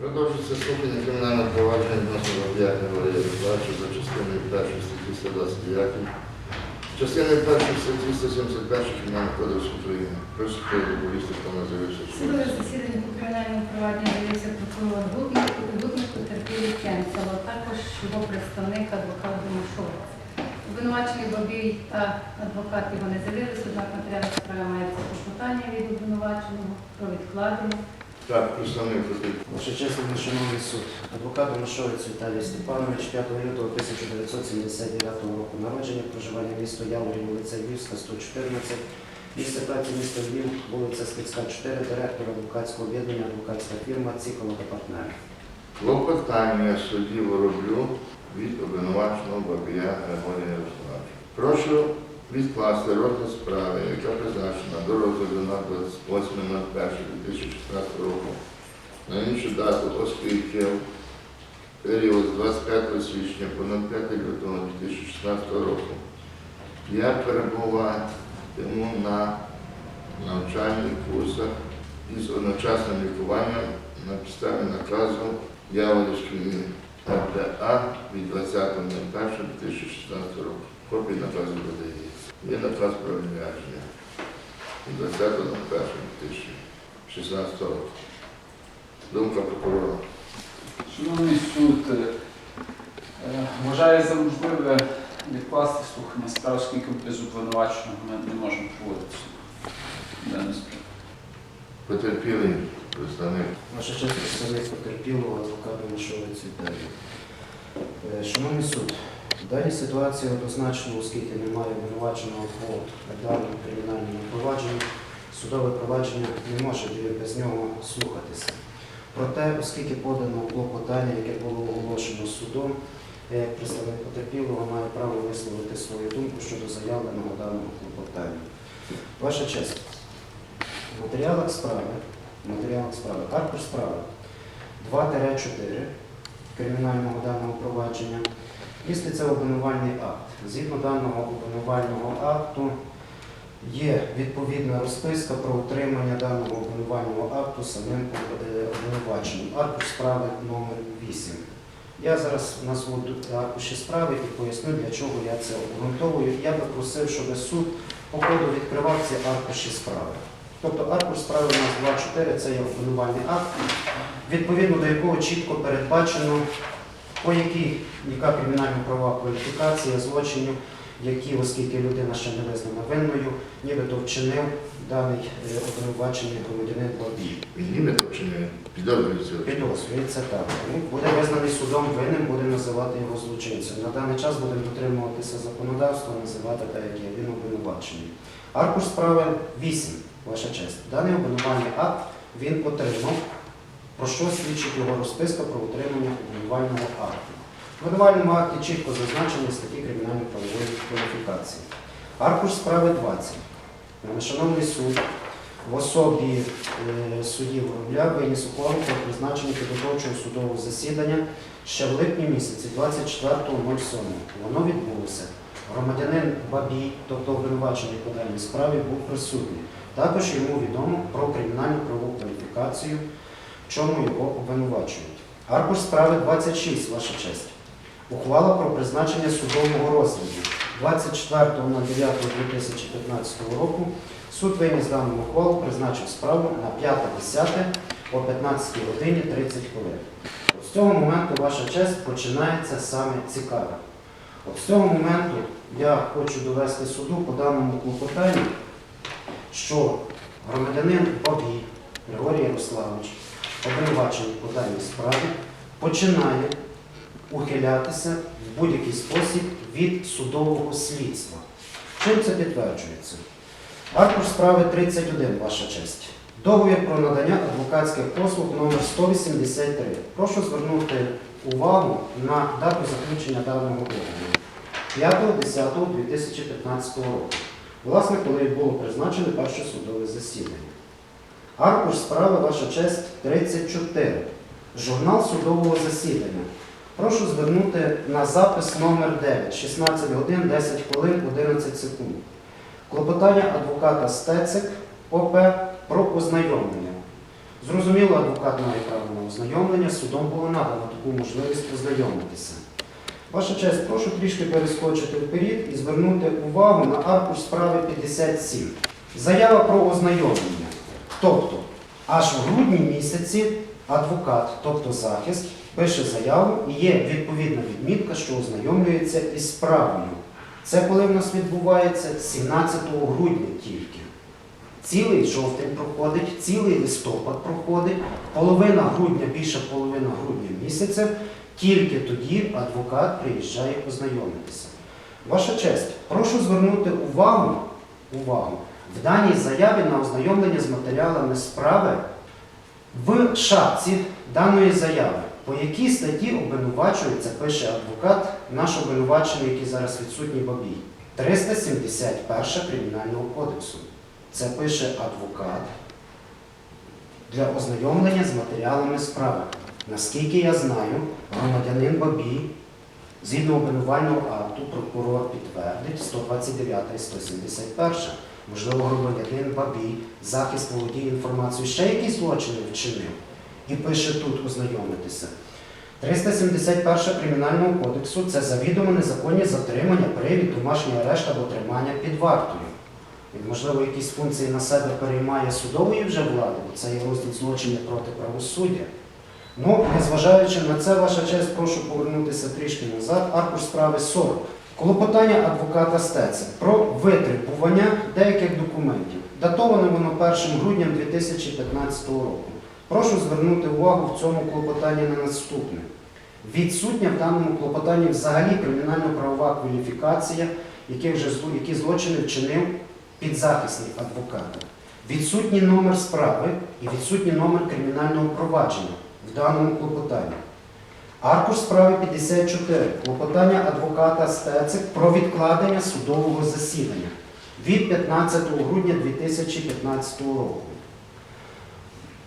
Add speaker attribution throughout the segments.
Speaker 1: Продовжується слухання кримінального провадження відносно Баб'яка Валерія Миколаївича за частиною першої статті 129, частиною першої статті 171 Кримінального кодексу України. Прошу доповісти, хто не з'явився.
Speaker 2: Судове засідання по кримінальному провадженню дивився прокурор Дубник, потерпілий Кенцева, також його представник адвокат Домашовець. Обвинувачений Бабій та адвокат його не з'явилися, однак матеріал справи мається клопотання від обвинуваченого про відкладення.
Speaker 1: Так, представник.
Speaker 3: Ваша честь, шановний суд. Адвокат Домашовець Віталій Степанович 5 лютого 1979 року народження, проживання місто Яворі, вулиця Львівська, 114, місце праці місто Львів, вулиця Скидська, 4, директор адвокатського об'єднання, адвокатська фірма Цікова та партнери.
Speaker 1: Клопотання судді Вороблю від обвинуваченого Бабія Григорія Ярославовича. Прошу відкласти розгляд справи, яка призначена до розгляду на 28.01.2016 року на іншу дату, оскільки період з 25 січня по 05 лютого 2016 року я перебуватиму на навчальних курсах із одночасним лікуванням на підставі наказу Яворівської РДА від 20.01.2016 року. Копії наказу видається. Є наказ про відрядження від 20.01.2016 року. Думка прокурора.
Speaker 4: Шановний суд, е, е, вважаю за можливе відкласти слухання справ, оскільки без обвинуваченого ми не можемо проводити. Дану справу.
Speaker 1: Потерпілий представник.
Speaker 3: Ваша честь, представник потерпілого, адвокат Домашовець Віталій. Е, Шановний суд, в даній ситуації однозначно, оскільки немає обвинуваченого по даному кримінальному провадженню, судове провадження не може без нього слухатися. Проте, оскільки подано клопотання, яке було оголошено судом, як представник потерпілого маю право висловити свою думку щодо заявленого даного клопотання. Ваша честь, в матеріалах справи, матеріалах справи, аркуш справи 2-4 кримінального даного провадження міститься обвинувальний акт. Згідно даного обвинувального акту є відповідна розписка про отримання даного обвинувального акту самим обвинуваченим. Аркуш справи номер 8. Я зараз назву аркуші справи і поясню, для чого я це обґрунтовую. Я би просив, щоб суд по ходу відкривав ці аркуші справи. Тобто аркуш справи у нас 2.4 це є обвинувальний акт, відповідно до якого чітко передбачено, по якій яка кримінальна права кваліфікація злочинів, які, оскільки людина ще не визнана винною, нібито вчинив даний е, обвинувачений громадянин Бабій.
Speaker 1: Він нібито чи не підозрюється?
Speaker 3: Підозрюється так. Ну, буде визнаний судом винним, буде називати його злочинцем. На даний час будемо дотримуватися законодавства, називати так, як є він обвинувачений. Аркуш справи 8, ваша честь. Даний обвинувальний акт він отримав, про що свідчить його розписка про отримання обвинувального акту. В обвинувальному акті чітко зазначені статті кримінально-правової кваліфікації. Аркуш справи 20. Е, Шановний суд, в особі е, судді Воробля виніс ухвалу про призначення підготовчого судового засідання ще в липні місяці, 24.07. Воно відбулося. Громадянин Бабій, тобто обвинувачений по даній справі, був присутній. Також йому відомо про кримінальну правову кваліфікацію, в чому його обвинувачують. Аркуш справи 26, ваша честь. Ухвала про призначення судового розгляду 24.09.2015 року Суд виніс дану ухвалу, призначив справу на 5.10 о 15 годині 30 хвилин. От з цього моменту, ваша честь, починається саме цікаве. От з цього моменту я хочу довести суду по даному клопотанню, що громадянин Бабій Григорій Ярославович, обвинувачений по даній справі, починає ухилятися в будь-який спосіб від судового слідства. Чим це підтверджується? Аркуш справи 31, ваша честь. Договір про надання адвокатських послуг номер 183. Прошу звернути увагу на дату заключення даного договору 5.10.2015 року. Власне, коли було призначене перше судове засідання. Аркуш справи, ваша честь, 34. Журнал судового засідання. Прошу звернути на запис номер 9, 16 годин, 10 хвилин, 11 секунд. Клопотання адвоката Стецик ОП про ознайомлення. Зрозуміло, адвокат має право на на ознайомлення, судом було надано таку можливість ознайомитися. Ваша честь, прошу трішки перескочити вперед і звернути увагу на аркуш справи 57. Заява про ознайомлення. Тобто, аж в грудні місяці адвокат, тобто захист, пише заяву і є відповідна відмітка, що ознайомлюється із справою. Це коли в нас відбувається 17 грудня тільки. Цілий жовтень проходить, цілий листопад проходить, половина грудня, більше половина грудня місяця, тільки тоді адвокат приїжджає ознайомитися. Ваша честь, прошу звернути увагу, увагу в даній заяві на ознайомлення з матеріалами справи в шапці даної заяви, по якій статті обвинувачується, пише адвокат, наш обвинувачений, який зараз відсутній бабій. 371 Кримінального кодексу. Це пише адвокат для ознайомлення з матеріалами справи. Наскільки я знаю, громадянин Бабій, згідно обвинувального акту, прокурор підтвердить 129 і 171. Можливо, громадянин Бабій, захист володіє інформацією, ще якісь злочини вчинив і пише тут ознайомитися. 371 Кримінального кодексу це завідомо незаконні затримання, привід, домашній арешт або тримання під вартою. Він, можливо, якісь функції на себе переймає судової вже влади, бо це є розділ злочинів проти правосуддя. Ну, незважаючи на це, ваша честь, прошу повернутися трішки назад. Аркуш справи 40. Клопотання адвоката Стеця про витребування деяких документів. Датоване воно 1 грудня 2015 року. Прошу звернути увагу в цьому клопотанні на наступне. Відсутня в даному клопотанні взагалі кримінально-правова кваліфікація, які, вже, які злочини вчинив підзахисний адвоката. Відсутній номер справи і відсутній номер кримінального провадження в даному клопотанні. Аркуш справи 54. Клопотання адвоката Стецик про відкладення судового засідання від 15 грудня 2015 року.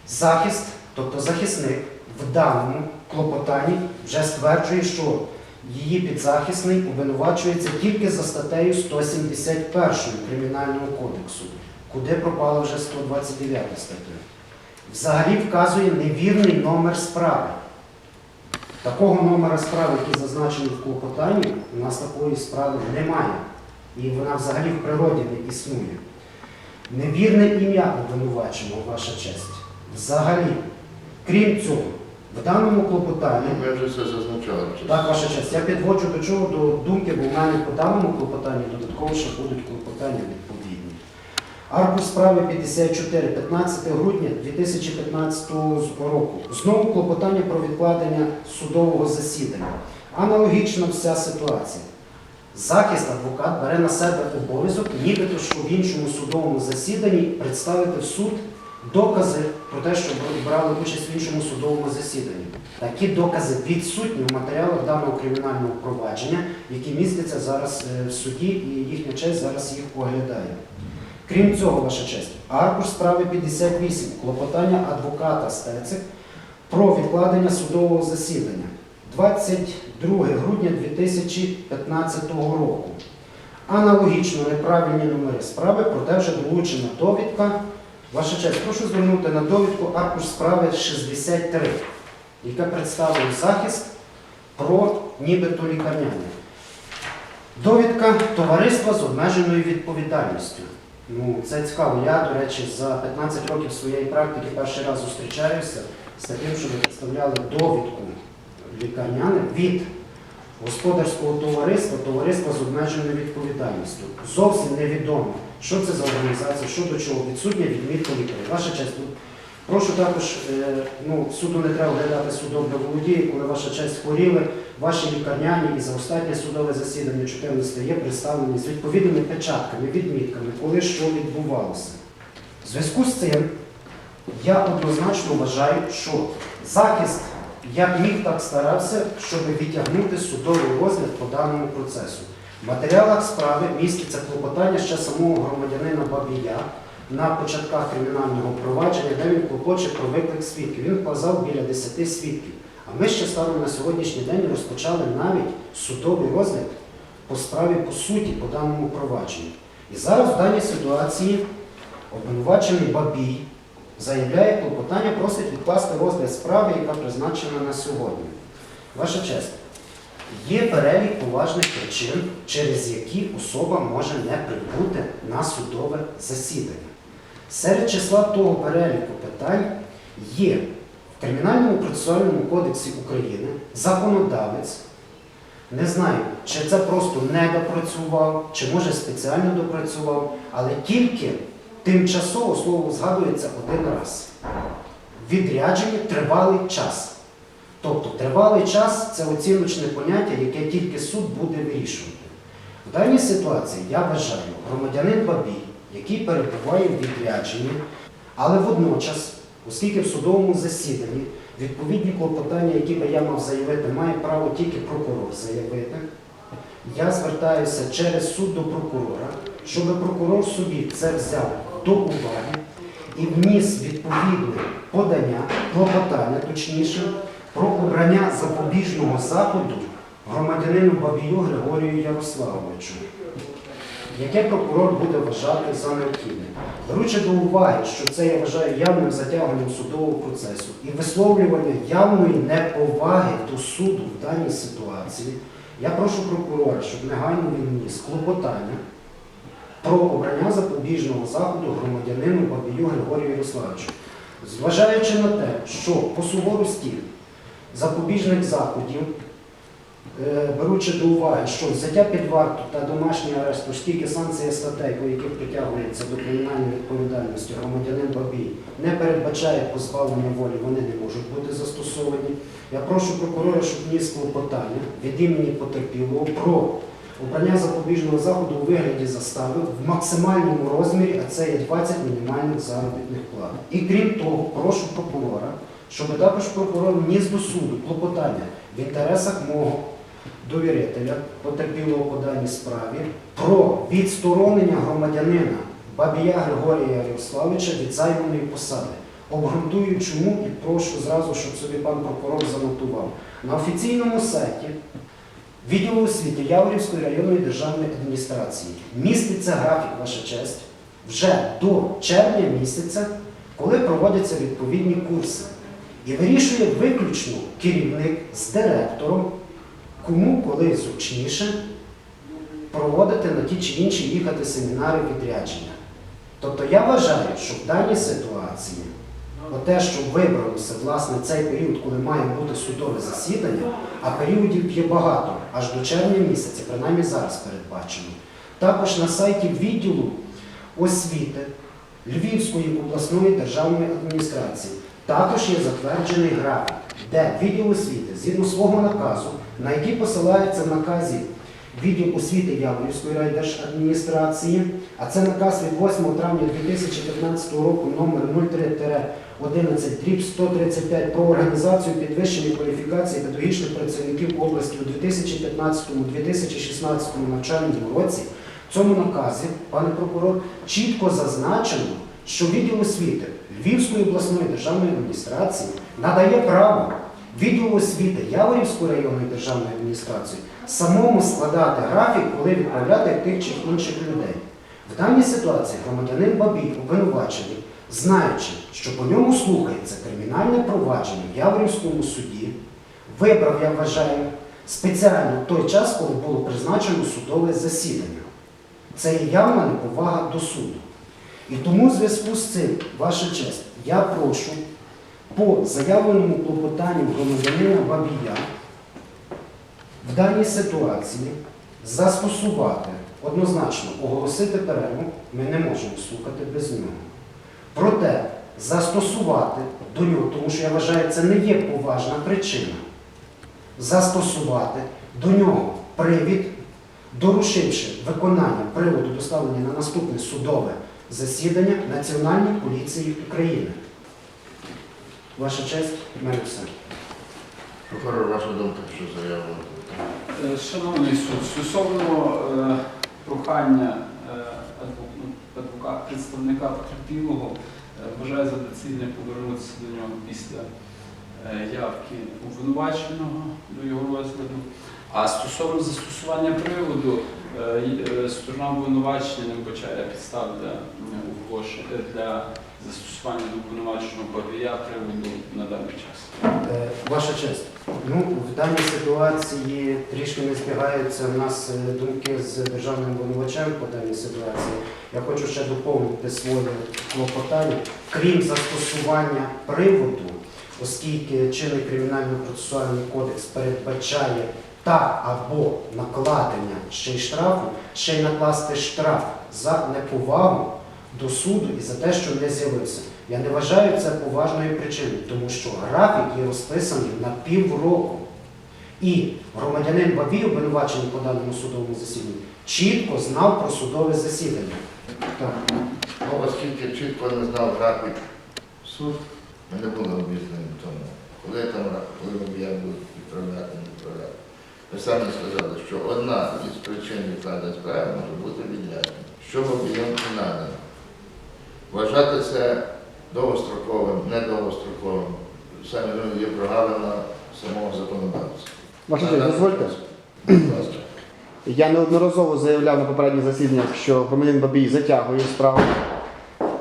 Speaker 3: Захист, тобто захисник, в даному клопотанні вже стверджує, що її підзахисний обвинувачується тільки за статтею 171 Кримінального кодексу, куди пропала вже 129 стаття. Взагалі вказує невірний номер справи. Такого номера справи, який зазначений в клопотанні, у нас такої справи немає. І вона взагалі в природі не існує. Невірне ім'я обвинуваченого, ваша честь. Взагалі. Крім цього, в даному клопотанні
Speaker 1: Ми вже це зазначали.
Speaker 3: так, ваша честь. Я підводжу до чого до думки, бо в мене по даному клопотанню додатково ще будуть клопотання відповідні. Аркуш справи 54, 15 грудня 2015 року. Знову клопотання про відкладення судового засідання. Аналогічна вся ситуація. Захист адвокат бере на себе обов'язок, нібито що в іншому судовому засіданні представити в суд докази про те, що брали участь в іншому судовому засіданні. Такі докази відсутні в матеріалах даного кримінального провадження, які містяться зараз е, в суді, і їхня честь зараз їх оглядає. Крім цього, ваша честь, аркуш справи 58, клопотання адвоката Стецик про відкладення судового засідання 22 грудня 2015 року. Аналогічно неправильні номери справи, проте вже долучена довідка. Ваша честь, прошу звернути на довідку аркуш справи 63, яка представив захист про нібито лікарняне. Довідка товариства з обмеженою відповідальністю. Ну, це цікаво. Я, до речі, за 15 років своєї практики перший раз зустрічаюся з таким, що ви представляли довідку лікарняни від господарського товариства, товариства з обмеженою відповідальністю. Зовсім невідомо, що це за організація, що до чого, відсутня відмітка лікаря. Ваша честь, прошу також, е, ну, суду не треба оглядати судове володіє, коли ваша честь хворіли, ваші лікарняні і за останнє судове засідання 14 є представлені з відповідними печатками, відмітками, коли що відбувалося. В зв'язку з цим я однозначно вважаю, що захист як міг, так старався, щоб відтягнути судовий розгляд по даному процесу. В матеріалах справи міститься клопотання ще самого громадянина Бабія на початках кримінального провадження, де він клопоче про виклик свідків. Він вказав біля 10 свідків. А ми ще станом на сьогоднішній день розпочали навіть судовий розгляд по справі по суті по даному провадженню. І зараз в даній ситуації обвинувачений Бабій заявляє клопотання, просить відкласти розгляд справи, яка призначена на сьогодні. Ваша честь, є перелік поважних причин, через які особа може не прибути на судове засідання. Серед числа того переліку питань є в Кримінальному процесуальному кодексі України законодавець. Не знаю, чи це просто не допрацював, чи може спеціально допрацював, але тільки тимчасово слово згадується один раз. Відрядження тривалий час. Тобто тривалий час це оціночне поняття, яке тільки суд буде вирішувати. В даній ситуації я вважаю громадянин Бабій, який перебуває в відрядженні, але водночас, оскільки в судовому засіданні відповідні клопотання, які би я мав заявити, має право тільки прокурор заявити, я звертаюся через суд до прокурора, щоб прокурор собі це взяв до уваги і вніс відповідне подання, клопотання точніше, про обрання запобіжного заходу громадянину Бабію Григорію Ярославовичу, яке прокурор буде вважати за необхідне. Беручи до уваги, що це я вважаю явним затягуванням судового процесу і висловлювання явної неповаги до суду в даній ситуації, я прошу прокурора, щоб негайно він вніс клопотання про обрання запобіжного заходу громадянину Бабію Григорію Ярославовичу. Зважаючи на те, що по суворості запобіжних заходів, беручи до уваги, що взяття під варту та домашній арешт, оскільки санкція статей, по яких притягується до кримінальної відповідальності громадянин Бабій, не передбачає позбавлення волі, вони не можуть бути застосовані. Я прошу прокурора, щоб вніс клопотання від імені потерпілого про обрання запобіжного заходу у вигляді застави в максимальному розмірі, а це є 20 мінімальних заробітних плат. І крім того, прошу прокурора, щоб також прокурор вніс до суду клопотання в інтересах мого довірителя, потерпілого по даній справі, про відсторонення громадянина Бабія Григорія Ярославовича від займаної посади. Обґрунтую чому і прошу зразу, щоб собі пан прокурор занотував. На офіційному сайті відділу освіти Яворівської районної державної адміністрації міститься графік, ваша честь, вже до червня місяця, коли проводяться відповідні курси. І вирішує виключно керівник з директором, кому коли зручніше проводити на ті чи інші їхати семінари відрядження. Тобто я вважаю, що в даній ситуації, те, що вибралося власне цей період, коли має бути судове засідання, а періодів є багато, аж до червня місяця, принаймні зараз передбачено. Також на сайті відділу освіти Львівської обласної державної адміністрації також є затверджений графік, де відділ освіти згідно свого наказу, на який посилається в наказі відділ освіти Яворівської райдержадміністрації, а це наказ від 8 травня 2015 року номер 03 дріб 135 про організацію підвищення кваліфікації педагогічних працівників області у 2015-2016 навчальному році. В цьому наказі, пане прокурор, чітко зазначено, що відділ освіти Львівської обласної державної адміністрації надає право відділу освіти Яворівської районної державної адміністрації самому складати графік, коли відправляти тих чи інших людей. В даній ситуації громадянин Бабій обвинувачений, знаючи, що по ньому слухається кримінальне провадження в Яворівському суді, вибрав, я вважаю, спеціально той час, коли було призначено судове засідання. Це є явна неповага до суду. І тому в зв'язку з цим, ваша честь, я прошу по заявленому клопотанню громадянина Бабія в даній ситуації застосувати, однозначно оголосити перерву, ми не можемо слухати без нього. Проте застосувати до нього, тому що я вважаю, це не є поважна причина, застосувати до нього привід, доручивши виконання приводу доставлення на наступне судове засідання Національної поліції України. Ваша честь, в мене все.
Speaker 1: Прокурор, ваша думка, що заявлено?
Speaker 4: Е, Шановний суд, стосовно е, прохання е, ну, представника потерпілого, е, вважаю за доцільне повернутися до нього після е, явки обвинуваченого до його розгляду. А стосовно застосування приводу, сторона обвинувачення не вбачає підстав для е, оголошення для застосування до обвинуваченого бабія приводу на даний час.
Speaker 3: Е, Ваша честь, ну в даній ситуації трішки не збігаються в нас е, думки з державним обвинувачем по даній ситуації. Я хочу ще доповнити своє клопотання. Крім застосування приводу, оскільки чинний кримінально-процесуальний кодекс передбачає та або накладення ще й штрафу, ще й накласти штраф за неповагу до суду і за те, що не з'явився. Я не вважаю це поважною причиною, тому що графік є розписаний на півроку. І громадянин Бабій, обвинувачений по даному судовому засіданні, чітко знав про судове засідання. Так.
Speaker 1: Ну, оскільки чітко не знав графік суд, ми не були обізнані в тому, коли там коли будуть відправляти, відправляти. Ви самі сказали, що одна із причин відкладення справи може бути відрядження. Що Бабіям не надано? Вважати це довгостроковим, недовгостроковим. Саме є прогалина самого законодавця.
Speaker 5: Честь, дозвольте. Я неодноразово заявляв на попередніх засіданнях, що громадянин Бабій затягує справу.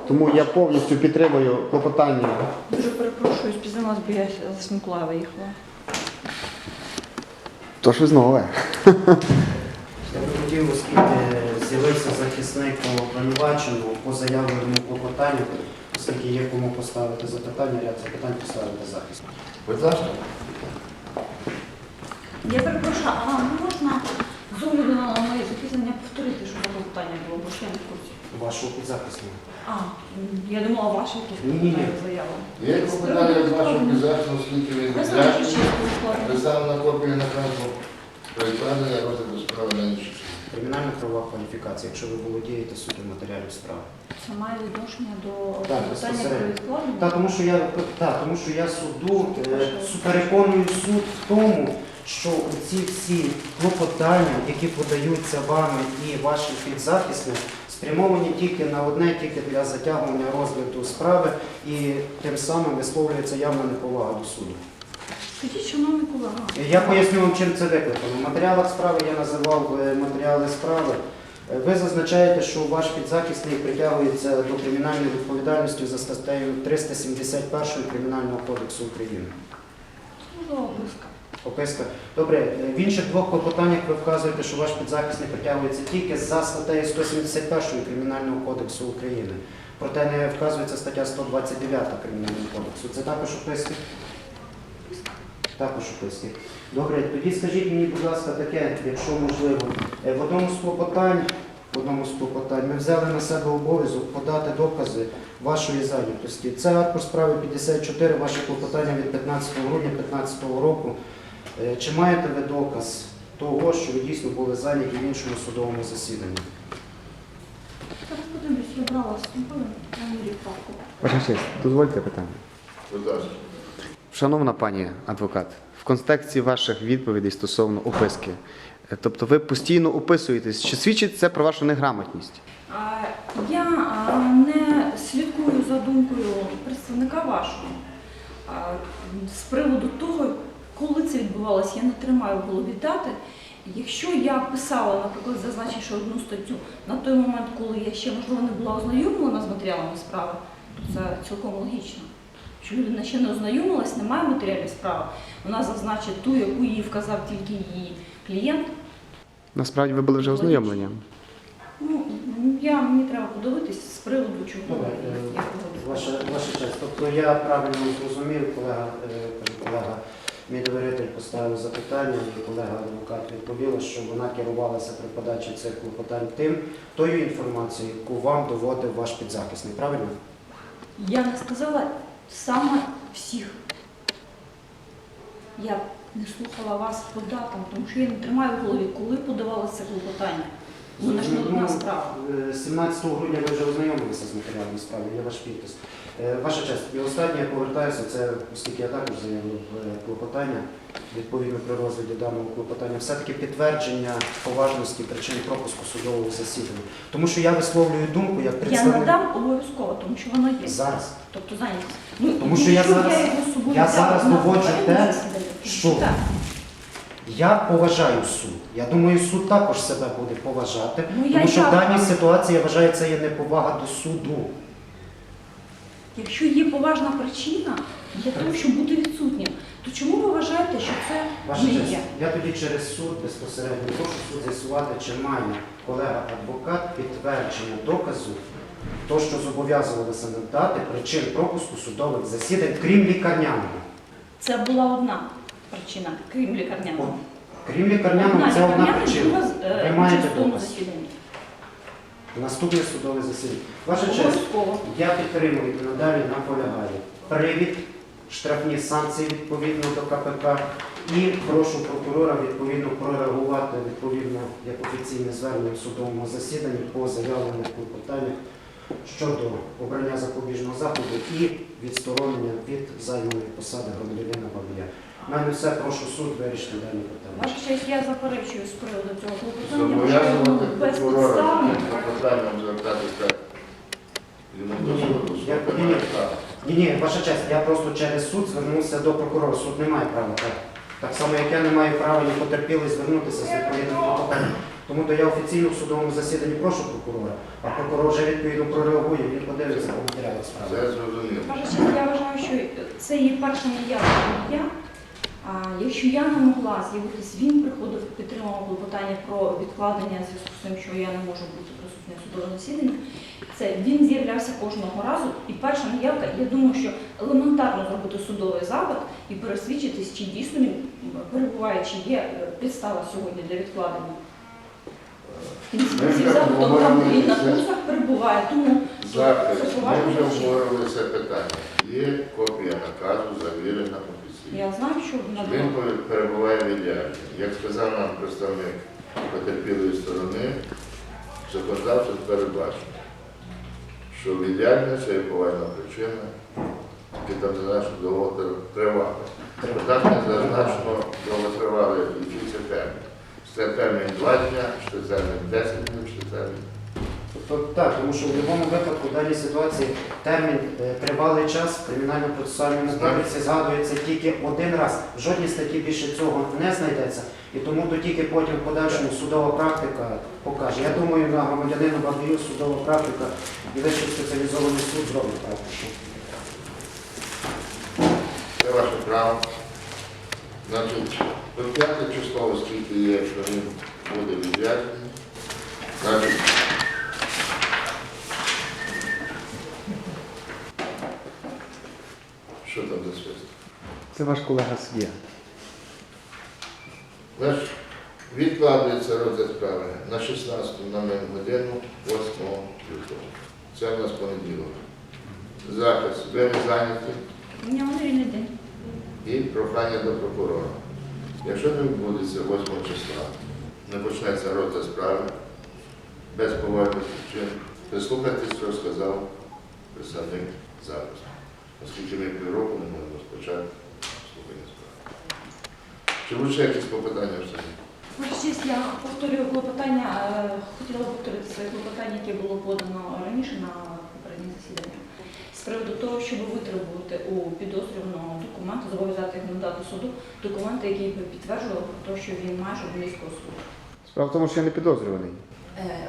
Speaker 5: Тому я повністю підтримую клопотання.
Speaker 6: Дуже перепрошую, спізнилась, бо я з Миколаєва їхала.
Speaker 5: То щось нове.
Speaker 3: Я би хотів, оскільки з'явився захисник по обвинуваченому по заявленому клопотанню, оскільки є кому поставити запитання, ряд запитань поставити захист.
Speaker 1: Будь ласка.
Speaker 6: Я перепрошую, а можна з огляду на моє запитання повторити, щоб це питання було, бо ще не в курсі.
Speaker 3: Вашого підзахисного.
Speaker 6: А, я думала, ваше якесь
Speaker 3: Ні-ні-ні.
Speaker 6: питання заяву.
Speaker 1: Є клопотання з вашого підзахисного, оскільки він
Speaker 6: Ви знаєте,
Speaker 1: відряджений.
Speaker 6: складно?
Speaker 1: Представлена копія наказу про відкладення розгляду справи на ніч.
Speaker 3: Кримінальна правова кваліфікація, якщо ви володієте суттю матеріалів справи.
Speaker 6: Це має відношення до питання про відкладення?
Speaker 3: Так, тому що я так, тому що я суду е, су- переконую суд в тому, що ці всі клопотання, які подаються вами і вашим підзахисним, спрямовані тільки на одне, тільки для затягування розгляду справи, і тим самим висловлюється явна неповага до суду.
Speaker 6: Скажіть, шановний колега,
Speaker 3: Я поясню вам, чим це викликано. В матеріалах справи я називав е, матеріали справи. Е, Ви зазначаєте, що ваш підзахисний притягується до кримінальної відповідальності за статтею 371 Кримінального кодексу України.
Speaker 6: можливо, близько.
Speaker 3: Описка. Добре, е, в інших двох клопотаннях ви вказуєте, що ваш підзахисний притягується тільки за статтею 171 Кримінального кодексу України. Проте не вказується стаття 129 Кримінального кодексу. Це також описки? Також описки. Добре, тоді скажіть мені, будь ласка, таке, якщо можливо. Е, В одному з клопотань, в одному з клопотань ми взяли на себе обов'язок подати докази вашої зайнятості. Це аркуш справи 54, ваше клопотання від 15 грудня 2015 року. Е, Чи маєте ви доказ того, що ви дійсно були зайняті в іншому судовому засіданні?
Speaker 6: Подивлюсь, я брала з собою на мірі.
Speaker 5: Ваша честь, дозвольте питання.
Speaker 1: Будь ласка.
Speaker 5: Шановна пані адвокат, в контексті ваших відповідей стосовно описки, е, тобто ви постійно описуєтесь, чи свідчить це про вашу неграмотність?
Speaker 6: А, Я а, не слідкую за думкою представника вашого. А, З приводу того, коли це відбувалося, я не тримаю в голові дати. Якщо я писала, наприклад, зазначивши одну статтю на той момент, коли я ще можливо не була ознайомлена з матеріалами справи, то це цілком логічно. Якщо людина ще не ознайомилась, немає матеріалів справи, вона зазначить ту, яку їй вказав тільки її клієнт.
Speaker 5: Насправді ви були вже ознайомлені.
Speaker 6: Ну, я, мені треба подивитись з приводу чого
Speaker 3: е. Ваша, ваша честь. Тобто я правильно зрозумів, колега, е, колега, мій довіритель поставив запитання, і колега адвокат відповіла, що вона керувалася при подачі цих клопотань тим, тою інформацією, яку вам доводив ваш підзахисний. Правильно?
Speaker 6: Я не сказала саме всіх. Я не слухала вас по датам, тому що я не тримаю в голові, коли подавалося клопотання. Мене ж не одна
Speaker 3: Ну,
Speaker 6: справа.
Speaker 3: е, 17 грудня ви вже ознайомилися з матеріалами справи, є ваш підпис. Е, Ваша честь, і останнє я повертаюся, це, оскільки я також заявив е, клопотання, відповідно при розгляді даного клопотання, все-таки підтвердження поважності причин пропуску судового засідання. Тому що я висловлюю думку як
Speaker 6: Я
Speaker 3: представник...
Speaker 6: надам обов'язково, тому що воно є.
Speaker 3: Зараз.
Speaker 6: Тобто зайнятість. Ну,
Speaker 3: Тому що я зараз-
Speaker 6: собою
Speaker 3: я зараз доводжу те, що-
Speaker 6: так.
Speaker 3: Я поважаю суд. Я думаю, суд також себе буде поважати,
Speaker 6: Ну, я
Speaker 3: тому що в даній ситуації я вважаю, це є неповага до суду.
Speaker 6: Якщо є поважна причина для того, щоб бути відсутнім, то чому ви вважаєте, що це
Speaker 3: Ваша
Speaker 6: не
Speaker 3: честь, я тоді через суд безпосередньо прошу суд з'ясувати, чи має колега-адвокат підтвердження доказу, то, що зобов'язувалося надати причин пропуску судових засідань, крім лікарняного.
Speaker 6: Це була одна причина, крім лікарняного.
Speaker 3: Крім лікарняного, це одна
Speaker 6: лікарняна,
Speaker 3: причина.
Speaker 6: друга е,
Speaker 3: Ви маєте
Speaker 6: участь в тому
Speaker 3: доказ?
Speaker 6: засіданні.
Speaker 3: Наступне судове засідання. Ваша честь, я підтримую і надалі наполягаю. Привід, штрафні санкції відповідно до КПК і прошу прокурора відповідно прореагувати відповідно як офіційне звернення в судовому засіданні по заявлених клопотаннях щодо обрання запобіжного заходу і відсторонення від займаної посади громадянина Бабія. У мене все, прошу суд вирішити дані питання.
Speaker 6: Ваша честь, я заперечую з приводу цього клопотання,
Speaker 1: Зобов'язувати прокурора питанням звертатися.
Speaker 3: Я- ні, ні. Ні, ні, ваша честь, я просто через суд звернувся до прокурора. Суд не має права так. Так само, як я не маю права ні потерпілий звернутися з відповідним клопотанням. Тому то я офіційно в судовому засіданні прошу прокурора, а прокурор вже відповідно прореагує, він подивиться по матеріалах справи.
Speaker 1: Це зрозуміло.
Speaker 6: Ваша честь, я вважаю, що це є перша неявка я. А якщо я не могла з'явитись, він приходив, підтримував клопотання про відкладення в зв'язку з тим, що я не можу бути судовому засіданні. Це він з'являвся кожного разу. І перша неявка, я думаю, що елементарно зробити судовий запит і пересвідчитись, чи дійсно він перебуває, чи є е, підстава сьогодні для відкладення. В кінці
Speaker 1: Ми
Speaker 6: кінців
Speaker 1: вже
Speaker 6: запитом там він на курсах перебуває, тому.
Speaker 1: Ми вже обговорювали це питання. Є копія наказу, завірена офіційно.
Speaker 6: Я знаю, що
Speaker 1: Він перебуває в ідеалі. Як сказав нам представник потерпілої сторони, законодавство передбачено, що віддяльня це є причина, і там зазначено довготривале. Так не зазначено довготривале, який це термін. Це термін 2 дня, це термін 10 днів, це термін.
Speaker 3: Тобто так, тому що в будь-якому випадку в даній ситуації термін е, тривалий час в кримінально-процесуальному кодексі згадується тільки один раз. В жодній статті більше цього не знайдеться. І тому то тільки потім в подальшому судова практика покаже. Я думаю, на громадянину Бабію судова практика і вищий спеціалізований суд зробить практику.
Speaker 1: Це ваше право. Значить, до п'яте число, оскільки є, що він буде відряджений, значить, що там за свист?
Speaker 5: Це ваш колега суддя.
Speaker 1: Наш відкладується розгляд справи на 16 на годину 8 лютого. Це у нас понеділок. Захист, ви зайняті.
Speaker 6: У мене день.
Speaker 1: І прохання до прокурора. Якщо не відбудеться 8 числа, не почнеться розгляд справи без поважних причин, прислухайтесь, що сказав представник зараз. Оскільки ми півроку не можемо розпочати. Чи будуть ще якісь попитання в суді?
Speaker 6: Ваша честь, я повторюю клопотання, е, хотіла повторити своє клопотання, яке було подано раніше на попереднє засідання. З приводу того, щоб витребувати у підозрюваного документи, зобов'язати їх надати суду документи, які б підтверджували про те, що він має журналістську освіту.
Speaker 5: Справа в тому, що я не підозрюваний.
Speaker 6: Е,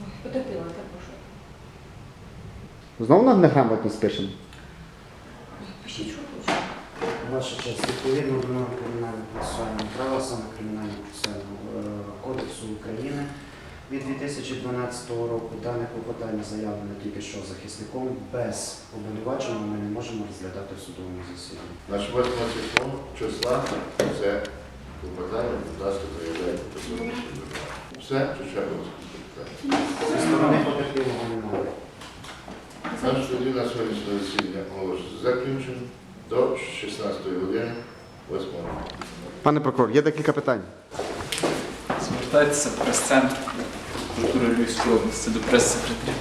Speaker 6: ой, Потерпіла, перепрошую.
Speaker 5: Знову на неграмотність пишемо.
Speaker 6: Пишіть, що хочете.
Speaker 3: Ваша честь, відповідно до норм кримінального процесуального права, саме кримінального процесуального е, кодексу України від 2012 року дане клопотання заявлено тільки що захисником без обвинуваченого ми не можемо розглядати в судовому засіданні.
Speaker 1: Наш 8 число числа це попитання, будь ласка, заявляйте по. Все, чи ще питання?
Speaker 3: Зі сторони потерпілого немає.
Speaker 1: Наш тоді на сьогоднішнє засідання оголошується закінчено до 16 години 8 року.
Speaker 5: Пане прокурор, є декілька питань.
Speaker 4: Звертайтеся в прес-центр культури Львівської області до прес-секретаря.